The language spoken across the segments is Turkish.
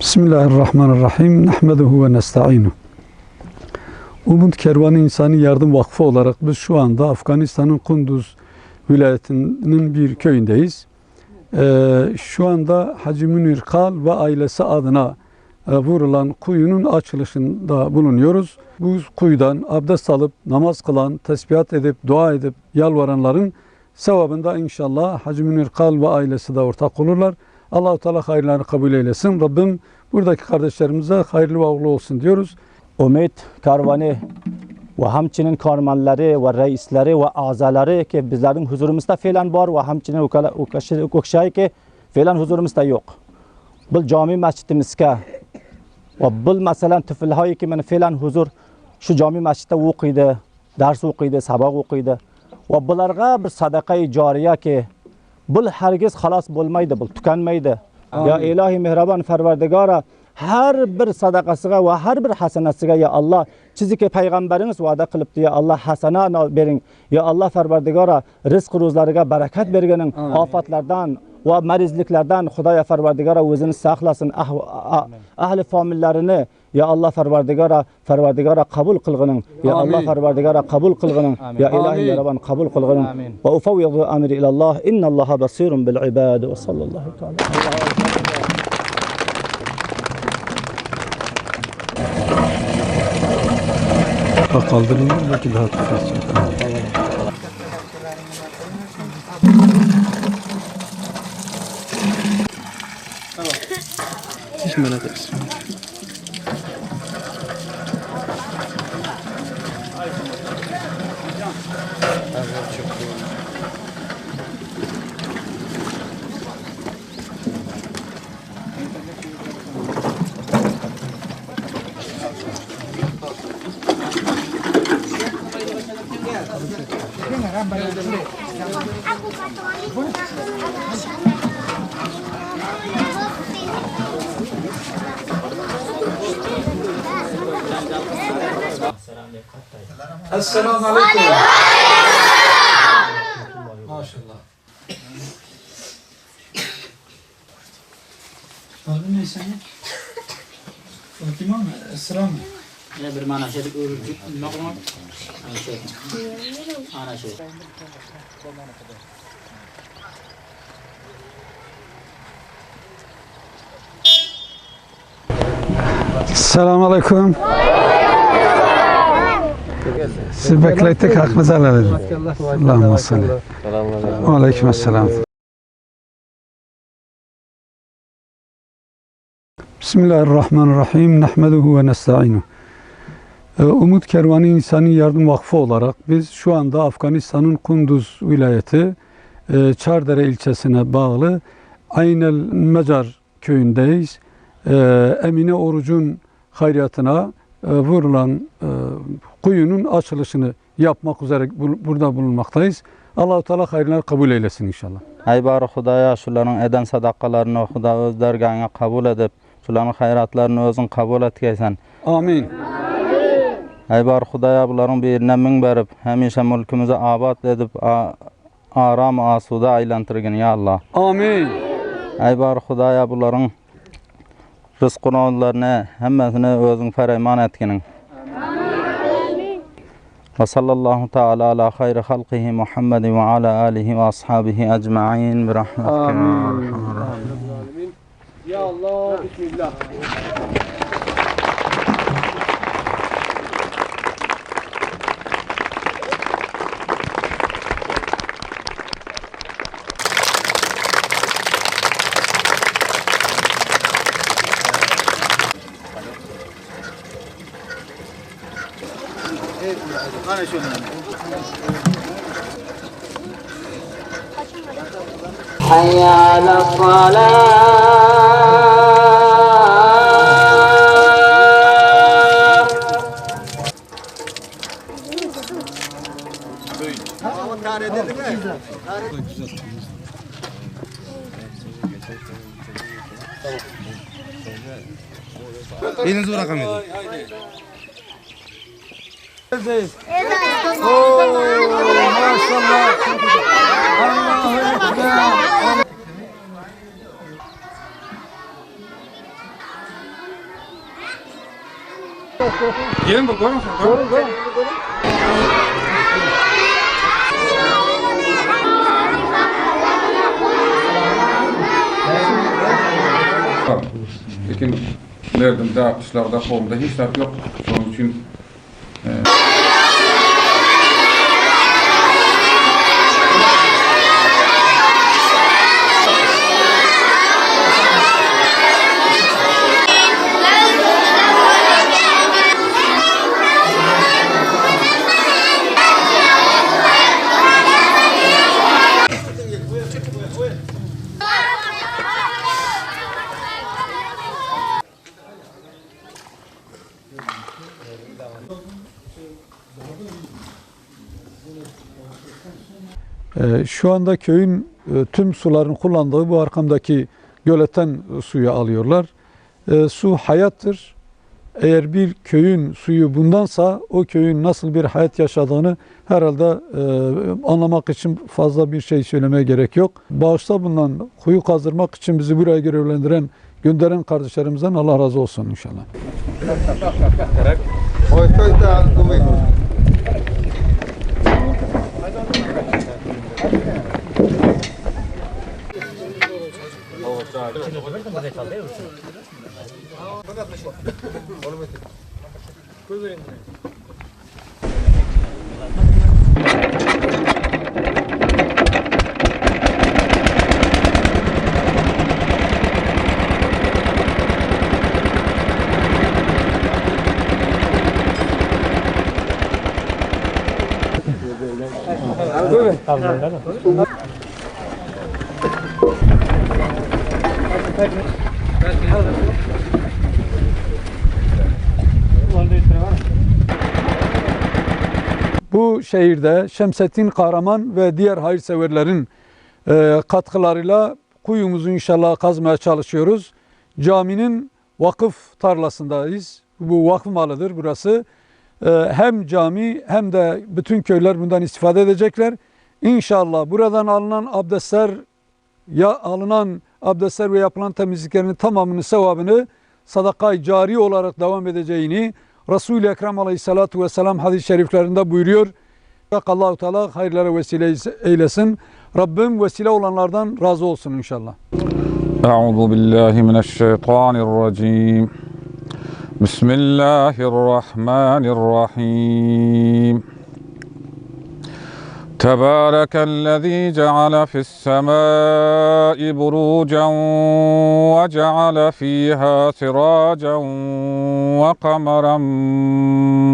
Bismillahirrahmanirrahim. Nehmeduhu ve nesta'inu. Umut Kervanı İnsani Yardım Vakfı olarak biz şu anda Afganistan'ın Kunduz vilayetinin bir köyündeyiz. Ee, şu anda Hacı Münir Kal ve ailesi adına e, vurulan kuyunun açılışında bulunuyoruz. Bu kuyudan abdest alıp namaz kılan, tesbihat edip, dua edip yalvaranların sevabında inşallah Hacı Münir Kal ve ailesi de ortak olurlar. Allahu Teala hayırlarını kabul eylesin. Rabbim buradaki kardeşlerimize hayırlı ve uğurlu olsun diyoruz. Umid karvanı va hamchinin kormandlari va raislari va a'zolari bizlarning huzurimizda fe'lan bor va hamchinin o'kshayki fe'lan huzurimizda yo'q. Bu jami masjidimizga va bu masalan tufilhoyiki mana fe'lan huzur shu jami masjidda o'qiydi dars o'qiydi saboq o'qiydi va bularga bir sadaqai joriyaki bu hargiz xalos bo'lmaydi bu tukanmaydi. Yo ilohi mehribon farvardigora har bir sadaqasiga va har bir hasanasiga ya Alloh sizga payg'ambaringiz va'da qilibdi. Ya Alloh hasana bering. Ya Alloh Parvardigora rizq ro'zlariga barakat berganing ofatlardan va marizliklardan Xudoya Parvardigora o'zini saqlasin. Ahli familiyalarini Ya alloh Farvardigara Farvardigara qabul qilg'ining Ya alloh Farvardigara qabul qilg'ining Ya Ilahi Yaraban qabul qilg'ining Va ufawwidu amri ila Allah inna Allaha basirun bil ibad va sallallohu taala Ha, Kaldırılır belki daha tutacak. hiç merak etme. Esselamu Aleyküm. Maşallah. Adın ne senin? Fatıma mı? Esra mı? Ya bir mana şey makmum. Ana şey. Ana şey. Selamun Aleyküm. Sizi beklettik hakkınızı helal edin. Allahümme salli. Aleyküm selam. Bismillahirrahmanirrahim. Nehmeduhu ve nesta'inu. Ee, Umut Kervanı İnsani Yardım Vakfı olarak biz şu anda Afganistan'ın Kunduz vilayeti e, Çardere ilçesine bağlı Aynel Mecar köyündeyiz. Ee, Emine Oruç'un hayriyatına e, vurulan e, kuyunun açılışını yapmak üzere bu- burada bulunmaktayız. Allah-u Teala hayırlar kabul eylesin inşallah. Ey bari Hudaya şuların eden sadakalarını Huda öz dergahına kabul edip şuların hayratlarını özün kabul etkeysen. Amin. Ey bari Hudaya buların birine min berip hemişe mülkümüzü abad edip aram asuda aylantırgın ya Allah. Amin. Ey bari Hudaya buların rızkını onlarına hemmesini özün fereyman etkinin. Ve sallallahu teala ala hayri halqihi Muhammedin ve ala alihi ve ashabihi ecma'in bi rahmetike. ya Amin. Ya Allah, Bismillah. حي على الصلاة Elinizi bırakamayın. Gelin bak görün musun? Lekin Merdim'de, Kışlar'da, Qom'da hiç laf yok. Onun için Ee, Şu anda köyün e, tüm suların kullandığı bu arkamdaki göletten e, suyu alıyorlar. E, Su hayattır. Eğer bir köyün suyu bundansa o köyün nasıl bir hayat yaşadığını herhalde anlamak için fazla bir şey söylemeye gerek yok. Bağışta bulunan kuyu kazdırmak için bizi buraya görevlendiren, gönderen kardeşlerimizden Allah razı olsun inşallah. Ce vorbim că veți avea ursul. Băgați-mă și Cui vrem? Tamam. Tamam. Bu şehirde Şemsettin Kahraman ve diğer hayırseverlerin e, katkılarıyla kuyumuzu inşallah kazmaya çalışıyoruz. Caminin vakıf tarlasındayız. Bu vakıf malıdır burası. E, hem cami hem de bütün köyler bundan istifade edecekler. İnşallah buradan alınan abdestler ya alınan abdestler ve yapılan temizliklerinin tamamını, sevabını sadakay cari olarak devam edeceğini Resul-i Ekrem aleyhissalatu vesselam hadis-i şeriflerinde buyuruyor. Allah-u Teala hayırlara vesile eylesin. Rabbim vesile olanlardan razı olsun inşallah. Euzu billahi mineşşeytanirracim. Bismillahirrahmanirrahim. تبارك الذي جعل في السماء بروجا وجعل فيها سراجا وقمرا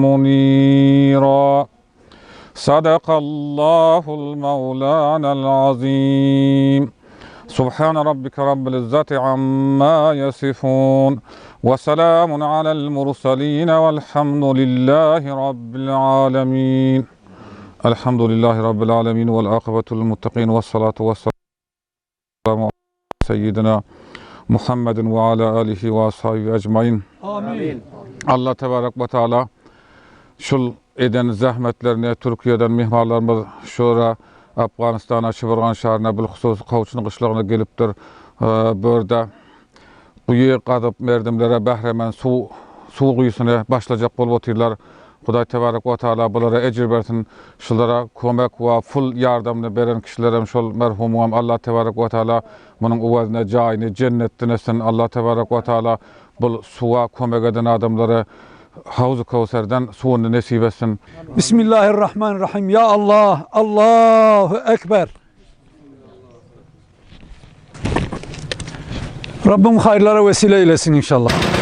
منيرا. صدق الله المولانا العظيم. سبحان ربك رب العزة عما يصفون. وسلام على المرسلين والحمد لله رب العالمين. Elhamdülillahi Rabbil alemin vel akibetul muttaqin ve salatu ve selamu seyyidina Muhammedin ve ala alihi ve ashabi ecmain. Amin. Allah tebarek ve teala şul eden zahmetlerine Türkiye'den mihmarlarımız şura Afganistan'a, Şibirgan şehrine bilhusus Kavçın kışlarına gelipdir. Ee, Börde kuyu kadıp merdimlere behremen su, su kuyusuna başlayacak bol otuylar. Huday Tebarek ve Teala bulara ecir versin. Şulara kömek ve full yardımını veren kişilerim şol merhumum Allah Tebarek ve Teala bunun uvazına cayini cennettin etsin. Allah Tebarek ve Teala bu suya kömek eden adamları Havzu Kavser'den suyunu nesip etsin. Bismillahirrahmanirrahim. Ya Allah, Allahu Ekber. Rabbim hayırlara vesile eylesin inşallah.